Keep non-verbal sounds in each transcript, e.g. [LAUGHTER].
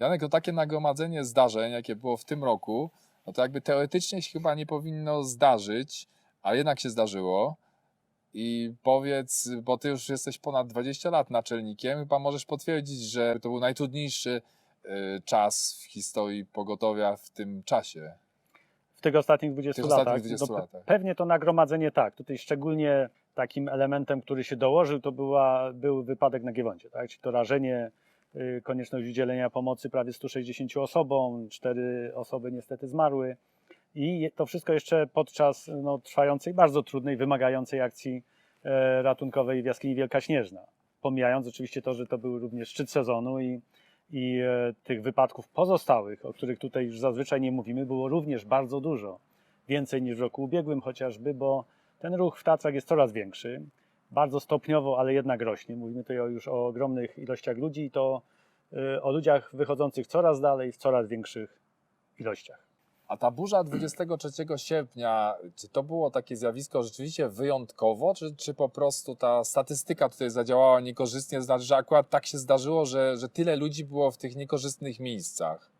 Janek, to takie nagromadzenie zdarzeń, jakie było w tym roku, no to jakby teoretycznie się chyba nie powinno zdarzyć, a jednak się zdarzyło. I powiedz, bo ty już jesteś ponad 20 lat naczelnikiem, chyba możesz potwierdzić, że to był najtrudniejszy y, czas w historii pogotowia w tym czasie. W tych ostatnich 20 W tych ostatnich latach. 20 pe- latach. Pewnie to nagromadzenie tak. Tutaj szczególnie takim elementem, który się dołożył, to była, był wypadek na Giewoncie. Tak? Czyli to rażenie, konieczność udzielenia pomocy prawie 160 osobom, cztery osoby niestety zmarły. I to wszystko jeszcze podczas no, trwającej, bardzo trudnej, wymagającej akcji e, ratunkowej w jaskini Wielka Śnieżna. Pomijając oczywiście to, że to był również szczyt sezonu i, i e, tych wypadków pozostałych, o których tutaj już zazwyczaj nie mówimy, było również bardzo dużo. Więcej niż w roku ubiegłym chociażby, bo ten ruch w Tatrach jest coraz większy. Bardzo stopniowo, ale jednak rośnie. Mówimy tutaj już o ogromnych ilościach ludzi i to e, o ludziach wychodzących coraz dalej w coraz większych ilościach. A ta burza 23 sierpnia, czy to było takie zjawisko rzeczywiście wyjątkowo, czy, czy po prostu ta statystyka tutaj zadziałała niekorzystnie, znaczy, że akurat tak się zdarzyło, że, że tyle ludzi było w tych niekorzystnych miejscach?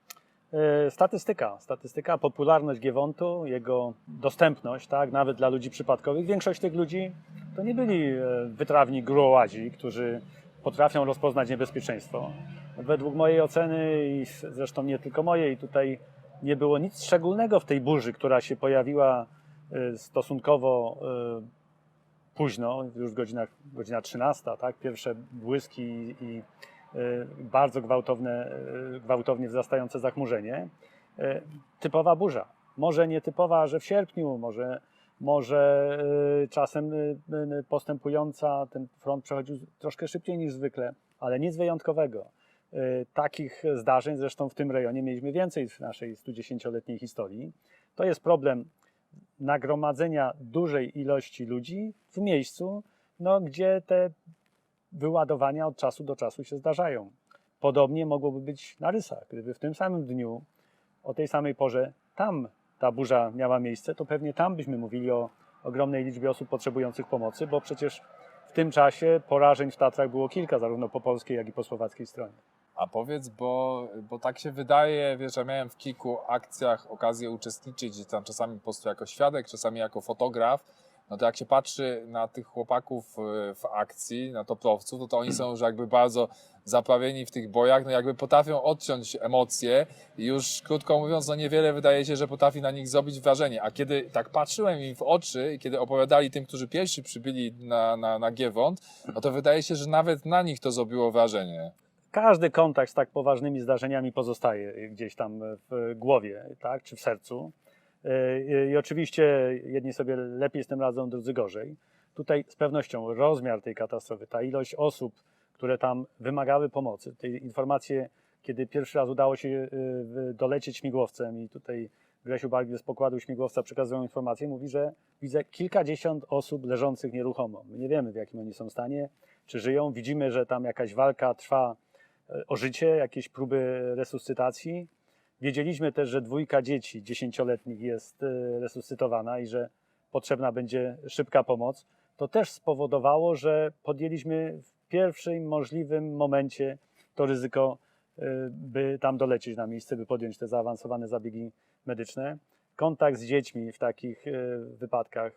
E, Statystyka, statystyka, popularność Giewontu, jego dostępność, tak, nawet dla ludzi przypadkowych. Większość tych ludzi to nie byli e, wytrawni gruołazi, którzy potrafią rozpoznać niebezpieczeństwo. Według mojej oceny i zresztą nie tylko mojej, tutaj nie było nic szczególnego w tej burzy, która się pojawiła e, stosunkowo późno, już godzina, godzina 13, tak, pierwsze błyski i bardzo gwałtowne, e, gwałtownie wzrastające zachmurzenie. E, Typowa burza. Może nie typowa, że w sierpniu, może, może czasem postępująca, ten front przechodził troszkę szybciej niż zwykle, ale nic wyjątkowego. Takich zdarzeń zresztą w tym rejonie mieliśmy więcej w naszej 110-letniej historii. To jest problem nagromadzenia dużej ilości ludzi w miejscu, no, gdzie te wyładowania od czasu do czasu się zdarzają. Podobnie mogłoby być na rysach. Gdyby w tym samym dniu, o tej samej porze, tam ta burza miała miejsce, to pewnie tam byśmy mówili o ogromnej liczbie osób potrzebujących pomocy, bo przecież w tym czasie porażeń w Tatrach było kilka, zarówno po polskiej, jak i po słowackiej stronie. A powiedz, bo, bo tak się wydaje, wiesz, ja miałem w kilku akcjach okazję uczestniczyć, tam czasami po prostu jako świadek, czasami jako fotograf, no to jak się patrzy na tych chłopaków y, w akcji, na toplowców, no to oni są już jakby bardzo zaprawieni w tych bojach, no jakby potrafią odciąć emocje i już krótko mówiąc, no niewiele wydaje się, że potrafi na nich zrobić wrażenie. A kiedy tak patrzyłem im w oczy i kiedy opowiadali tym, którzy pierwsi przybyli na, na, na Giewont, no to wydaje się, że nawet na nich to zrobiło wrażenie. Każdy kontakt z tak poważnymi zdarzeniami pozostaje gdzieś tam w głowie, tak, czy w sercu. Yy, I oczywiście jedni sobie lepiej z tym radzą, drudzy gorzej. Tutaj z pewnością rozmiar tej katastrofy, ta ilość osób, które tam wymagały pomocy, te informacje, kiedy pierwszy raz udało się yy, dolecieć śmigłowcem i tutaj Grzesiu Bargil z pokładu śmigłowca przekazują informację, mówi, że widzę kilkadziesiąt osób leżących nieruchomo. My nie wiemy, w jakim oni są stanie, czy żyją. Widzimy, że tam jakaś walka trwa e, o życie, jakieś próby resuscytacji. Wiedzieliśmy też, że dwójka dzieci dziesięcioletnich jest e, resuscytowana i że potrzebna będzie szybka pomoc. To też spowodowało, że podjęliśmy w pierwszym możliwym momencie to ryzyko, e, by tam dolecieć na miejsce, by podjąć te zaawansowane zabiegi medyczne. Kontakt z dziećmi w takich e, wypadkach,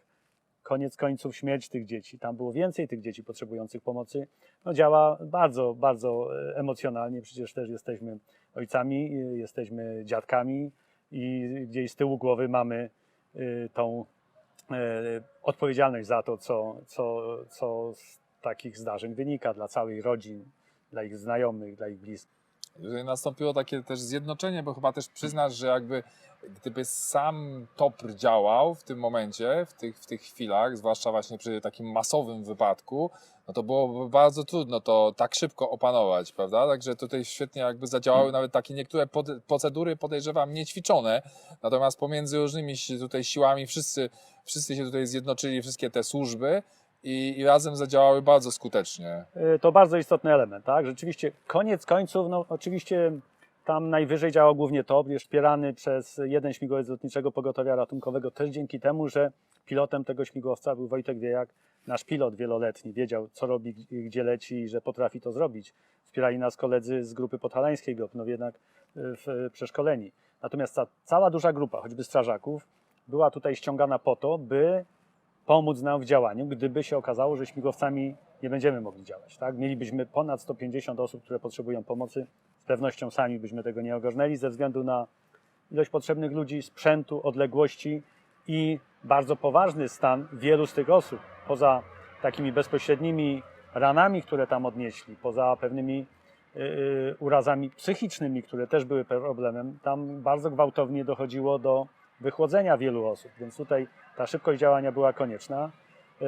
koniec końców śmierć tych dzieci, tam było więcej tych dzieci potrzebujących pomocy, no działa bardzo, bardzo e, emocjonalnie. Przecież też jesteśmy ojcami, y, jesteśmy dziadkami i gdzieś z tyłu głowy mamy y, tą e, odpowiedzialność za to, co, co, co z takich zdarzeń wynika dla całej rodzin, dla ich znajomych, dla ich bliskich. Nastąpiło takie też zjednoczenie, bo chyba też przyznasz, że jakby gdyby sam TOPR działał w tym momencie, w tych, w tych chwilach, zwłaszcza właśnie przy takim masowym wypadku, no to byłoby bardzo trudno to tak szybko opanować, prawda? Także tutaj świetnie jakby zadziałały nawet takie niektóre pod, procedury, podejrzewam, niećwiczone, natomiast pomiędzy różnymi tutaj siłami wszyscy, wszyscy się tutaj zjednoczyli, wszystkie te służby i, i razem zadziałały bardzo skutecznie. Y, To bardzo istotny element, tak? Rzeczywiście, koniec końców, no oczywiście tam najwyżej działał głównie jest wspierany przez jeden śmigłowiec lotniczego pogotowia ratunkowego, też dzięki temu, że pilotem tego śmigłowca był Wojtek Wiejak, nasz pilot wieloletni, wiedział co robi, gdzie leci i że potrafi to zrobić. Wspierali nas koledzy z grupy podhalańskiej no jednak y, w, przeszkoleni. Natomiast ta cała duża grupa, choćby strażaków, była tutaj ściągana po to, by pomóc nam w działaniu, gdyby się okazało, że śmigłowcami nie będziemy mogli działać. Tak? Mielibyśmy ponad 150 osób, które potrzebują pomocy. Z pewnością sami byśmy tego nie ogarnęli ze względu na ilość potrzebnych ludzi, sprzętu, odległości i bardzo poważny stan wielu z tych osób. Poza takimi bezpośrednimi ranami, które tam odnieśli, poza pewnymi yy, urazami psychicznymi, które też były problemem, tam bardzo gwałtownie dochodziło do wychłodzenia wielu osób, więc tutaj ta szybkość działania była konieczna. Yy,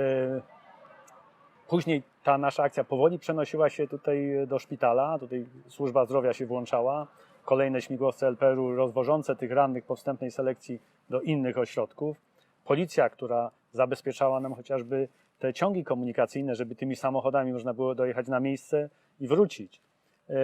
Później ta nasza akcja powoli przenosiła się tutaj do szpitala, tutaj służba zdrowia się włączała, kolejne śmigłowce LPR-u rozwożące tych rannych po wstępnej selekcji do innych ośrodków. Policja, która zabezpieczała nam chociażby te ciągi komunikacyjne, żeby tymi samochodami można było dojechać na miejsce i wrócić. Yy,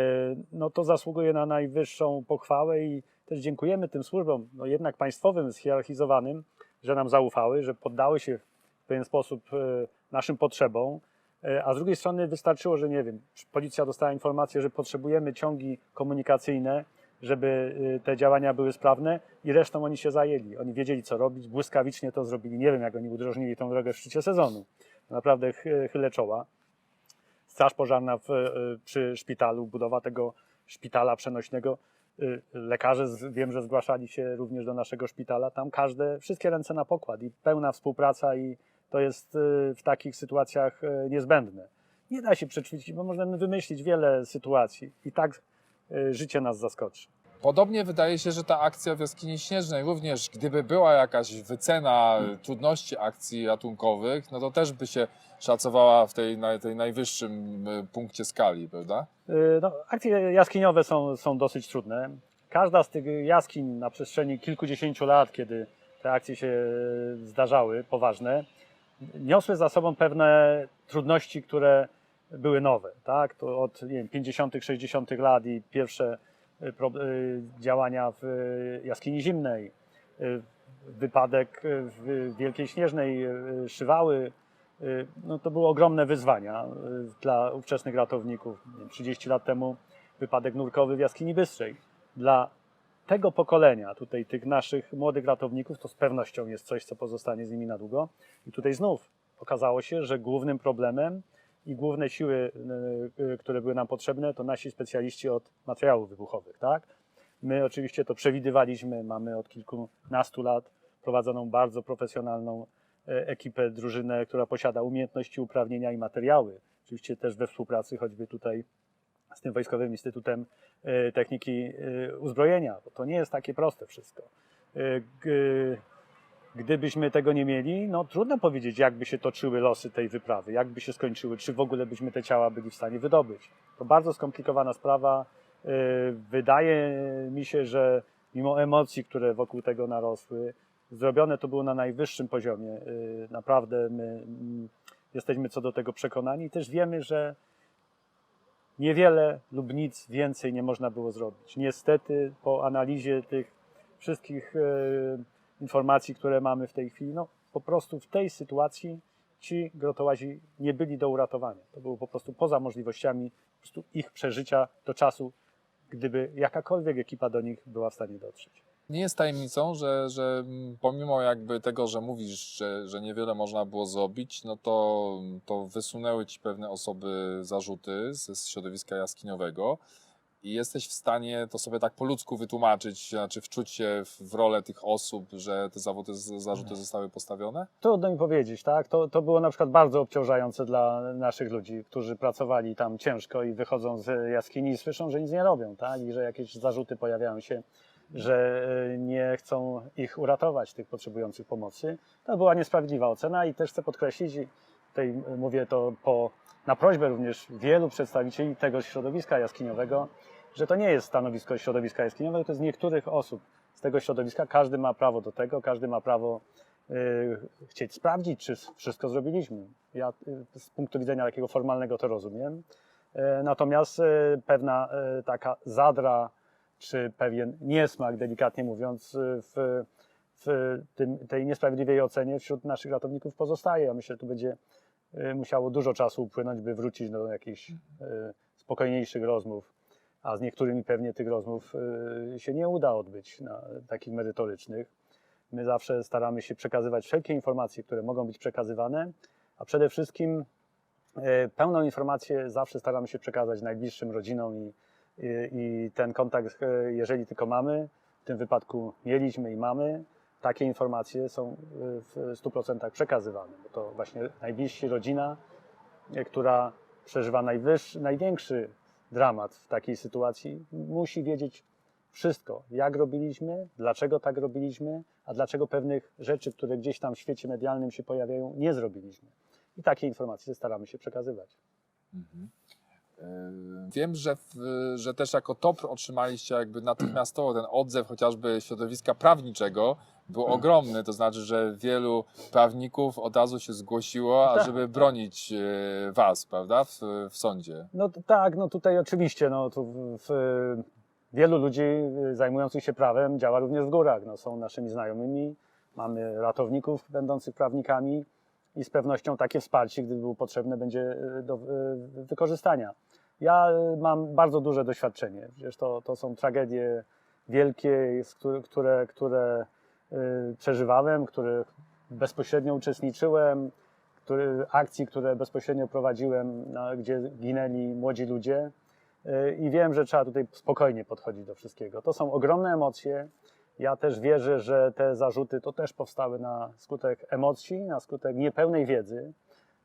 No to zasługuje na najwyższą pochwałę i też dziękujemy tym służbom, no jednak państwowym, zhierarchizowanym, że nam zaufały, że poddały się w pewien sposób e, naszym potrzebom, E, a z drugiej strony wystarczyło, że nie wiem, policja dostała informację, że potrzebujemy ciągi komunikacyjne, żeby e, te działania były sprawne i resztą oni się zajęli. Oni wiedzieli, co robić, błyskawicznie to zrobili. Nie wiem, jak oni udrożnili tą drogę w szczycie sezonu. Naprawdę ch- chylę czoła. Straż pożarna w, przy szpitalu, budowa tego szpitala przenośnego. E, Lekarze wiem, że zgłaszali się również do naszego szpitala. Tam każde, wszystkie ręce na pokład i pełna współpraca i to jest e, w takich sytuacjach e, niezbędne. Nie da się przećwiczyć, bo możemy wymyślić wiele sytuacji i tak życie nas zaskoczy. Podobnie wydaje się, że ta akcja w jaskini śnieżnej również, gdyby była jakaś wycena trudności akcji ratunkowych, no to też by się szacowała w tej, na, tej najwyższym y, punkcie skali, prawda? Y, No, akcje jaskiniowe są, są dosyć trudne. Każda z tych jaskiń na przestrzeni kilkudziesięciu lat, kiedy te akcje się zdarzały, poważne, niosły za sobą pewne trudności, które były nowe. Tak? To od nie wiem, 50., 60. lat i pierwsze działania w y, jaskini zimnej, y, wypadek y, w Wielkiej Śnieżnej, y, Szywały, Y, no to były ogromne wyzwania y, dla ówczesnych ratowników. Nie wiem, 30 lat temu wypadek nurkowy w jaskini Bystrzej. Dla tego pokolenia, tutaj tych naszych młodych ratowników, to z pewnością jest coś, co pozostanie z nimi na długo. I tutaj znów okazało się, że głównym problemem i główne siły, y, y, które były nam potrzebne, to nasi specjaliści od materiałów wybuchowych. Tak? My oczywiście to przewidywaliśmy, mamy od kilkunastu lat prowadzoną bardzo profesjonalną e, ekipę, drużynę, która posiada umiejętności, uprawnienia i materiały. Oczywiście też we współpracy choćby tutaj z tym Wojskowym Instytutem e, Techniki e, Uzbrojenia, bo to nie jest takie proste wszystko. Gdybyśmy tego nie mieli, no trudno powiedzieć, jak by się toczyły losy tej wyprawy, jak by się skończyły, czy w ogóle byśmy te ciała byli w stanie wydobyć. To bardzo skomplikowana sprawa. E, Wydaje mi się, że mimo emocji, które wokół tego narosły, zrobione to było na najwyższym poziomie. Y, Naprawdę my mm, jesteśmy co do tego przekonani i też wiemy, że niewiele lub nic więcej nie można było zrobić. Niestety po analizie tych wszystkich e, informacji, które mamy w tej chwili, no po prostu w tej sytuacji ci grotołazi nie byli do uratowania. To było po prostu poza możliwościami po prostu ich przeżycia do czasu, gdyby jakakolwiek ekipa do nich była w stanie dotrzeć. Nie jest tajemnicą, że, że pomimo jakby tego, że mówisz, że, że niewiele można było zrobić, no to, to wysunęły ci pewne osoby zarzuty ze środowiska jaskiniowego i jesteś w stanie to sobie tak po ludzku wytłumaczyć, znaczy wczuć się w, rolę tych osób, że te zawody, zarzuty zostały postawione? Trudno mi powiedzieć, tak? To, to było na przykład bardzo obciążające dla naszych ludzi, którzy pracowali tam ciężko i wychodzą z jaskini i słyszą, że nic nie robią, tak? I że jakieś zarzuty pojawiają się, że e, nie chcą ich uratować, tych potrzebujących pomocy. To była niesprawiedliwa ocena i też chcę podkreślić, i tutaj mówię to po, na prośbę również wielu przedstawicieli tego środowiska jaskiniowego, że to nie jest stanowisko środowiska jaskiniowego, to jest niektórych osób z tego środowiska. Każdy ma prawo do tego, każdy ma prawo y, chcieć sprawdzić, czy wszystko zrobiliśmy. Ja y, z punktu widzenia takiego formalnego to rozumiem. E, Natomiast pewna taka zadra czy pewien niesmak, delikatnie mówiąc, w, w tym, tej niesprawiedliwej ocenie wśród naszych ratowników pozostaje. Ja myślę, że tu będzie y, musiało dużo czasu upłynąć, by wrócić do jakichś y, spokojniejszych rozmów, a z niektórymi pewnie tych rozmów y, się nie uda odbyć, na, takich merytorycznych. My zawsze staramy się przekazywać wszelkie informacje, które mogą być przekazywane, a przede wszystkim pełną informację zawsze staramy się przekazać najbliższym rodzinom i, i, i ten kontakt, jeżeli tylko mamy, w tym wypadku mieliśmy i mamy, takie informacje są e, w 100% przekazywane, bo to właśnie najbliżsi rodzina, e, która przeżywa najwyższy, największy dramat w takiej sytuacji, musi wiedzieć wszystko, jak robiliśmy, dlaczego tak robiliśmy, a dlaczego pewnych rzeczy, które gdzieś tam w świecie medialnym się pojawiają, nie zrobiliśmy. I takie informacje staramy się przekazywać. Mhm. Yy, Wiem, że, w, że też jako TOPR otrzymaliście jakby natychmiastowo ten odzew chociażby środowiska prawniczego był ogromny, to znaczy, że wielu prawników od razu się zgłosiło, Tak. ażeby bronić yy, was, prawda, w, w sądzie. No tak, no tutaj oczywiście, no tu w, wielu ludzi y, zajmujących się prawem działa również w górach, no, są naszymi znajomymi, mamy ratowników będących prawnikami i z pewnością takie wsparcie, gdy było potrzebne, będzie y, do wykorzystania. Ja mam bardzo duże doświadczenie, przecież to, to są tragedie wielkie, które, które przeżywałem, których bezpośrednio uczestniczyłem, który, akcji, które bezpośrednio prowadziłem, na, gdzie ginęli młodzi ludzie. Y, I wiem, że trzeba tutaj spokojnie podchodzić do wszystkiego. To są ogromne emocje. Ja też wierzę, że te zarzuty to też powstały na skutek emocji, na skutek niepełnej wiedzy,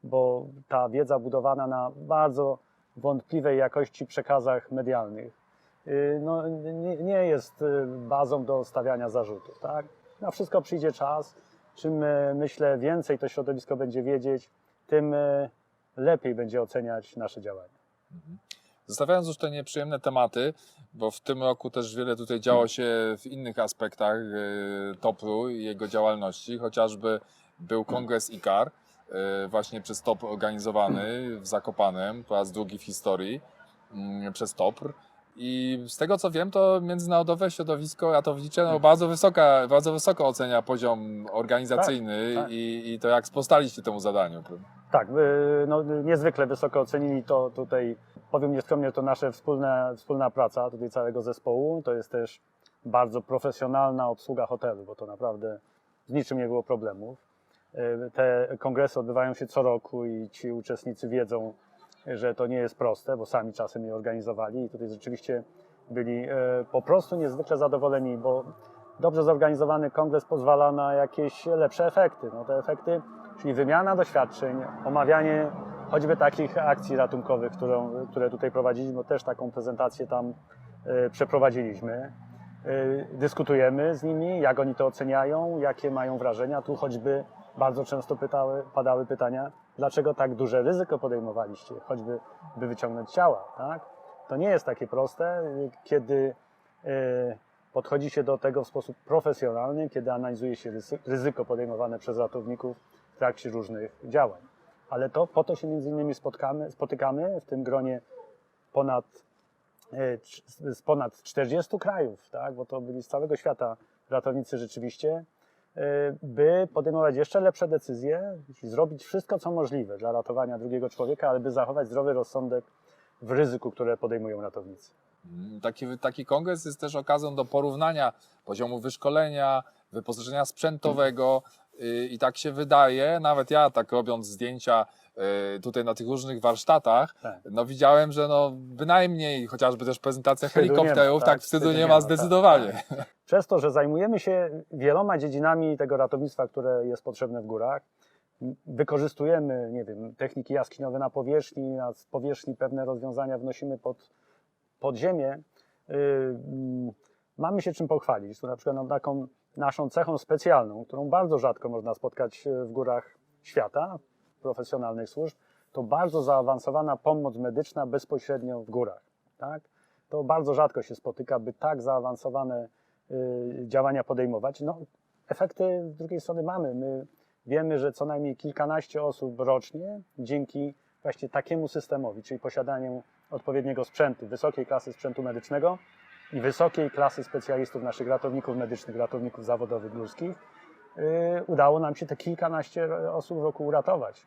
bo ta wiedza budowana na bardzo wątpliwej jakości przekazach medialnych y, no, nie, nie jest y, bazą do stawiania zarzutów. Tak? Na wszystko przyjdzie czas. Czym e, myślę więcej to środowisko będzie wiedzieć, tym e, lepiej będzie oceniać nasze działania. Zostawiając już te nieprzyjemne tematy, bo w tym roku też wiele tutaj działo się w innych aspektach e, TOPR-u i jego działalności, chociażby był kongres IKAR, właśnie przez TOPR organizowany w Zakopanem, po raz drugi w historii, mm, przez TOPR. I z tego co wiem, to międzynarodowe środowisko ratownicze no, bardzo, wysoka, bardzo wysoko ocenia poziom organizacyjny Tak, tak. I, i to jak sprostaliście temu zadaniu. Tak, y, no, niezwykle wysoko ocenili to tutaj, powiem nieskromnie, to nasza wspólna, wspólna praca tutaj całego zespołu. To jest też bardzo profesjonalna obsługa hotelu, bo to naprawdę z niczym nie było problemów. Y, Te kongresy odbywają się co roku i ci uczestnicy wiedzą, że to nie jest proste, bo sami czasem je organizowali i tutaj rzeczywiście byli e, po prostu niezwykle zadowoleni, bo dobrze zorganizowany kongres pozwala na jakieś lepsze efekty. No te efekty, czyli wymiana doświadczeń, omawianie choćby takich akcji ratunkowych, które tutaj prowadziliśmy, bo też taką prezentację tam e, przeprowadziliśmy. E, Dyskutujemy z nimi, jak oni to oceniają, jakie mają wrażenia. Tu choćby bardzo często pytały, padały pytania, dlaczego tak duże ryzyko podejmowaliście, choćby by wyciągnąć ciała. Tak? To nie jest takie proste, kiedy y, podchodzi się do tego w sposób profesjonalny, kiedy analizuje się ryzyko podejmowane przez ratowników w trakcie różnych działań. Ale to po to się między innymi spotkamy, spotykamy w tym gronie ponad, e, z ponad 40 krajów, tak? bo to byli z całego świata ratownicy rzeczywiście, e, by podejmować jeszcze lepsze decyzje zrobić wszystko, co możliwe dla ratowania drugiego człowieka, ale by zachować zdrowy rozsądek w ryzyku, które podejmują ratownicy. Mm, Taki, taki kongres jest też okazją do porównania poziomu wyszkolenia, wyposażenia sprzętowego y, i tak się wydaje, nawet ja tak robiąc zdjęcia y, tutaj na tych różnych warsztatach, Tak. no widziałem, że no bynajmniej chociażby też prezentacja Wstydu nie ma, helikopterów, tak, tak, wstydu wstydu nie ma ma, zdecydowanie. Przez to, że zajmujemy się wieloma dziedzinami tego ratownictwa, które jest potrzebne w górach, wykorzystujemy, nie wiem, techniki jaskiniowe na powierzchni, a z powierzchni pewne rozwiązania wnosimy pod, pod ziemię, yy, mamy się czym pochwalić. Tu na przykład taką naszą cechą specjalną, którą bardzo rzadko można spotkać e, w górach świata, profesjonalnych służb, to bardzo zaawansowana pomoc medyczna bezpośrednio w górach. Tak? To bardzo rzadko się spotyka, by tak zaawansowane y, działania podejmować. No, efekty z drugiej strony mamy. My wiemy, że co najmniej kilkanaście osób rocznie dzięki właśnie takiemu systemowi, czyli posiadaniu odpowiedniego sprzętu, wysokiej klasy sprzętu medycznego, i wysokiej klasy specjalistów, naszych ratowników medycznych, ratowników zawodowych górskich, y, udało nam się te kilkanaście osób w roku uratować.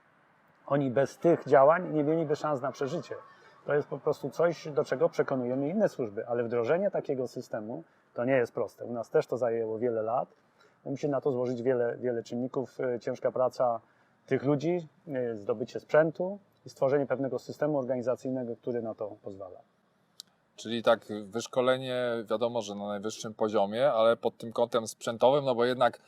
Oni bez tych działań nie mieliby szans na przeżycie. To jest po prostu coś, do czego przekonujemy inne służby, ale wdrożenie takiego systemu to nie jest proste. U nas też to zajęło wiele lat. Musi na to złożyć wiele, wiele czynników, e, ciężka praca tych ludzi, e, zdobycie sprzętu i stworzenie pewnego systemu organizacyjnego, który na to pozwala. Czyli tak wyszkolenie wiadomo, że na najwyższym poziomie, ale pod tym kątem sprzętowym, no bo jednak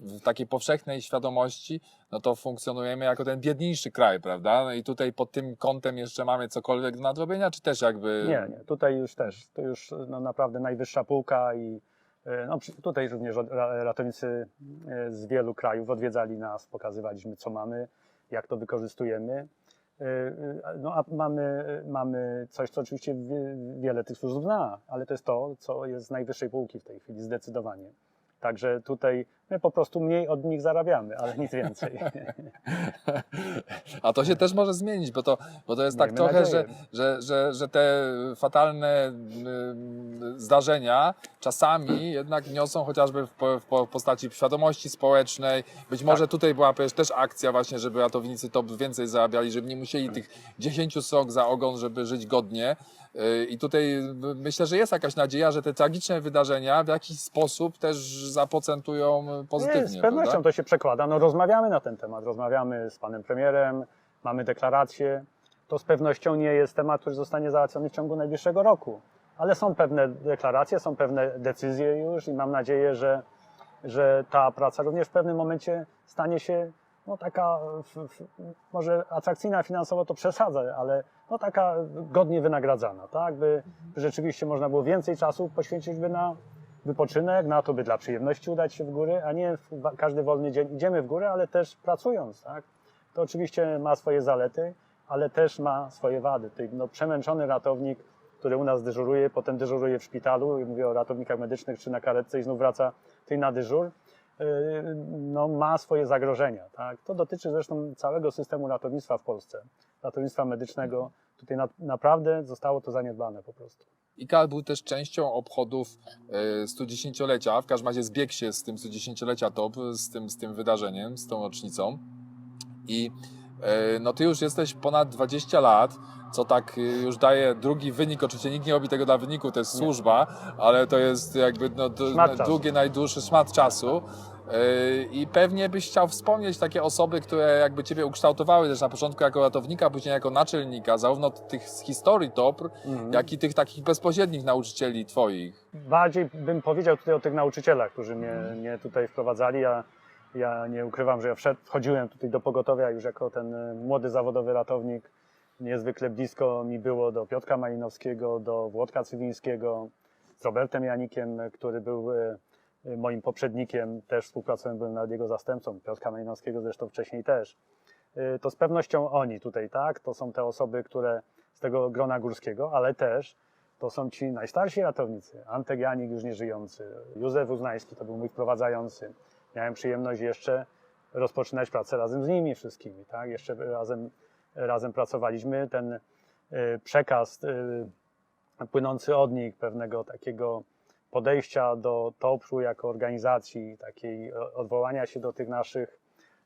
w takiej powszechnej świadomości, no to funkcjonujemy jako ten biedniejszy kraj, prawda? No i tutaj pod tym kątem jeszcze mamy cokolwiek do nadrobienia, czy też jakby... Nie, nie, tutaj już też, to już no, naprawdę najwyższa półka i e, no, tutaj również ra- ratownicy e, z wielu krajów odwiedzali nas, pokazywaliśmy co mamy, jak to wykorzystujemy. E, e, No a mamy, mamy coś, co oczywiście wie- wiele tych służb zna, ale to jest to, co jest z najwyższej półki w tej chwili, zdecydowanie. Także tutaj my po prostu mniej od nich zarabiamy, ale nic więcej. [LAUGHS] A to się też może zmienić, bo to, bo to jest tak Miejmy trochę, że, że, że, że te fatalne ym, zdarzenia czasami jednak niosą chociażby w, w po- postaci świadomości społecznej. Być może tutaj była też akcja właśnie, żeby ratownicy to więcej zarabiali, żeby nie musieli tych 10 sok za ogon, żeby żyć godnie. Yy, I tutaj y, myślę, że jest jakaś nadzieja, że te tragiczne wydarzenia w jakiś sposób też zaprocentują pozytywnie. Nie, z pewnością prawda? to się przekłada. No, rozmawiamy na ten temat, rozmawiamy z panem premierem, mamy deklaracje. To z pewnością nie jest temat, który zostanie załatwiony w ciągu najbliższego roku. Ale są pewne deklaracje, są pewne decyzje już i mam nadzieję, że, że ta praca również w pewnym momencie stanie się no, taka, może atrakcyjna finansowo to przesadzę, ale no, taka godnie wynagradzana, tak? By rzeczywiście można było więcej czasu poświęcić by na wypoczynek, na to, by dla przyjemności udać się w góry, a nie w każdy wolny dzień idziemy w górę, ale też pracując, tak? To oczywiście ma swoje zalety, ale też ma swoje wady. Tutaj, no, przemęczony ratownik, który u nas dyżuruje, potem dyżuruje w szpitalu, mówię o ratownikach medycznych czy na karetce i znów wraca tutaj na dyżur, yy, no, ma swoje zagrożenia. Tak? To dotyczy zresztą całego systemu ratownictwa w Polsce, ratownictwa medycznego. Tutaj na, naprawdę zostało to zaniedbane po prostu. IKAL był też częścią obchodów e, 110-lecia, w każdym razie zbiegł się z tym 110-lecia TOP, z tym, z tym wydarzeniem, z tą rocznicą. I e, no ty już jesteś ponad 20 lat, co tak e, już daje drugi wynik. Oczywiście nikt nie robi tego dla wyniku, to jest Nie. służba, ale to jest jakby no, d- Szmat czasu. długi, najdłuższy szmat czasu. E, I pewnie byś chciał wspomnieć takie osoby, które jakby ciebie ukształtowały też na początku jako ratownika, później jako naczelnika, zarówno tych z historii TOPR, Mhm. jak i tych takich bezpośrednich nauczycieli twoich. Bardziej bym powiedział tutaj o tych nauczycielach, którzy mnie, mnie tutaj wprowadzali. Ja, ja nie ukrywam, że ja wszedł, wchodziłem tutaj do pogotowia już jako ten e, młody zawodowy ratownik. Niezwykle blisko mi było do Piotra Malinowskiego, do Włodka Cywińskiego, z Robertem Janikiem, który był e, e, moim poprzednikiem. Też współpracowałem, byłem nad jego zastępcą. Piotra Malinowskiego zresztą wcześniej też. E, To z pewnością oni tutaj, tak? To są te osoby, które z tego grona górskiego, ale też to są ci najstarsi ratownicy. Antek Janik już nieżyjący, Józef Uznański to był mój wprowadzający. Miałem przyjemność jeszcze rozpoczynać pracę razem z nimi wszystkimi, tak? Jeszcze razem, razem pracowaliśmy. Ten y, przekaz y, płynący od nich, pewnego takiego podejścia do TOPR-u jako organizacji, takiej o- odwołania się do tych naszych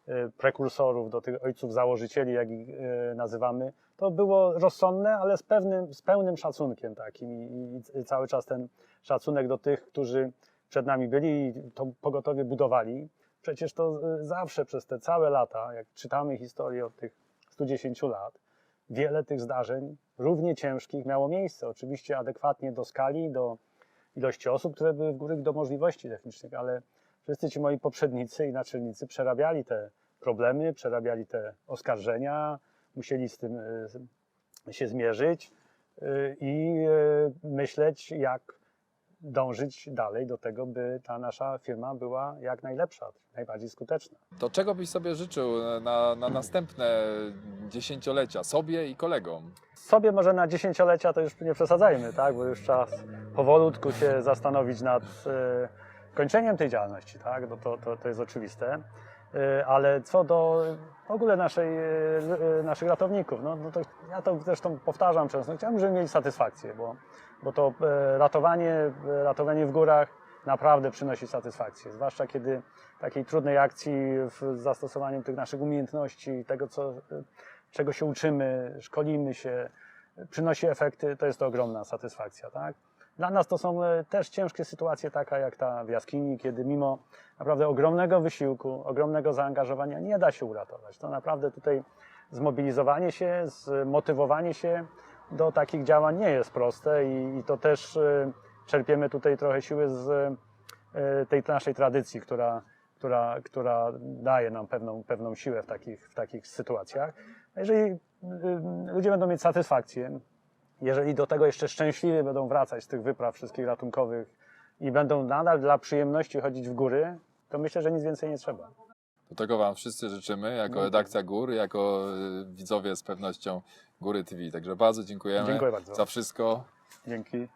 y, prekursorów, do tych ojców założycieli, jak ich nazywamy, to było rozsądne, ale z, pewnym, z pełnym szacunkiem takim i, i cały czas ten szacunek do tych, którzy przed nami byli i to pogotowie budowali. Przecież to zawsze przez te całe lata, jak czytamy historię od tych 110 lat, wiele tych zdarzeń równie ciężkich miało miejsce. Oczywiście adekwatnie do skali, do ilości osób, które były w góry, do możliwości technicznych, ale wszyscy ci moi poprzednicy i naczelnicy przerabiali te problemy, przerabiali te oskarżenia, musieli z tym y, się zmierzyć y, i y, myśleć, jak dążyć dalej do tego, by ta nasza firma była jak najlepsza, najbardziej skuteczna. To czego byś sobie życzył na, na następne dziesięciolecia sobie i kolegom? Sobie może na dziesięciolecia to już nie przesadzajmy, tak? bo już czas powolutku się zastanowić nad e, kończeniem tej działalności, tak? no to, to, to jest oczywiste. E, Ale co do w ogóle naszej, e, e, naszych ratowników, no, no to ja to zresztą powtarzam często, chciałbym, żeby mieli satysfakcję, bo, bo to e, ratowanie, e, ratowanie w górach naprawdę przynosi satysfakcję, zwłaszcza kiedy takiej trudnej akcji w zastosowaniu tych naszych umiejętności, tego, co, e, czego się uczymy, szkolimy się, przynosi efekty, to jest to ogromna satysfakcja. Tak? Dla nas to są też ciężkie sytuacje, taka jak ta w jaskini, kiedy mimo naprawdę ogromnego wysiłku, ogromnego zaangażowania nie da się uratować. To naprawdę tutaj zmobilizowanie się, zmotywowanie się do takich działań nie jest proste i, i to też e, czerpiemy tutaj trochę siły z e, tej naszej tradycji, która, która, która daje nam pewną, pewną siłę w takich, w takich sytuacjach. Jeżeli y, ludzie będą mieć satysfakcję, jeżeli do tego jeszcze szczęśliwie będą wracać z tych wypraw wszystkich ratunkowych i będą nadal dla przyjemności chodzić w góry, to myślę, że nic więcej nie trzeba. Do tego Wam wszyscy życzymy, jako No. redakcja Gór, jako y, widzowie z pewnością Góry TV. Także bardzo dziękujemy Dziękuję bardzo. za wszystko. Dzięki.